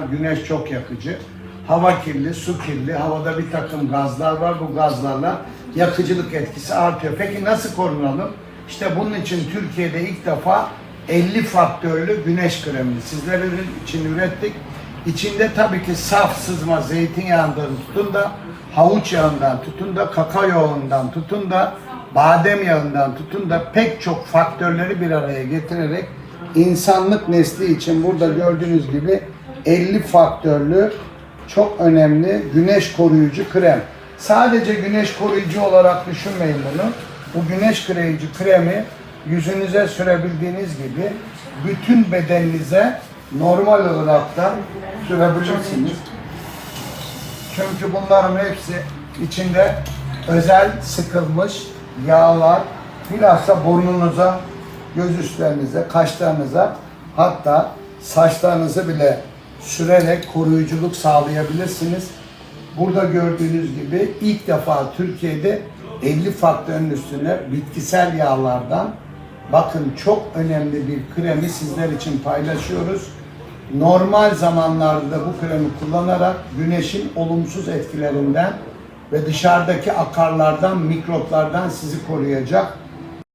Güneş çok yakıcı. Hava kirli, su kirli. Havada bir takım gazlar var. Bu gazlarla yakıcılık etkisi artıyor. Peki nasıl korunalım? İşte bunun için Türkiye'de ilk defa 50 faktörlü güneş kremini sizler için ürettik. İçinde tabii ki saf sızma zeytinyağından tutun da havuç yağından tutun da kakao yağından tutun da badem yağından tutun da pek çok faktörleri bir araya getirerek insanlık nesli için burada gördüğünüz gibi 50 faktörlü çok önemli güneş koruyucu krem. Sadece güneş koruyucu olarak düşünmeyin bunu. Bu güneş koruyucu kremi yüzünüze sürebildiğiniz gibi bütün bedeninize normal olarak da sürebilirsiniz. Çünkü bunların hepsi içinde özel sıkılmış yağlar, bilhassa burnunuza, göz üstlerinize, kaşlarınıza hatta saçlarınızı bile sürerek koruyuculuk sağlayabilirsiniz. Burada gördüğünüz gibi ilk defa Türkiye'de 50 faktörün üstüne bitkisel yağlardan bakın çok önemli bir kremi sizler için paylaşıyoruz. Normal zamanlarda da bu kremi kullanarak güneşin olumsuz etkilerinden ve dışarıdaki akarlardan, mikroplardan sizi koruyacak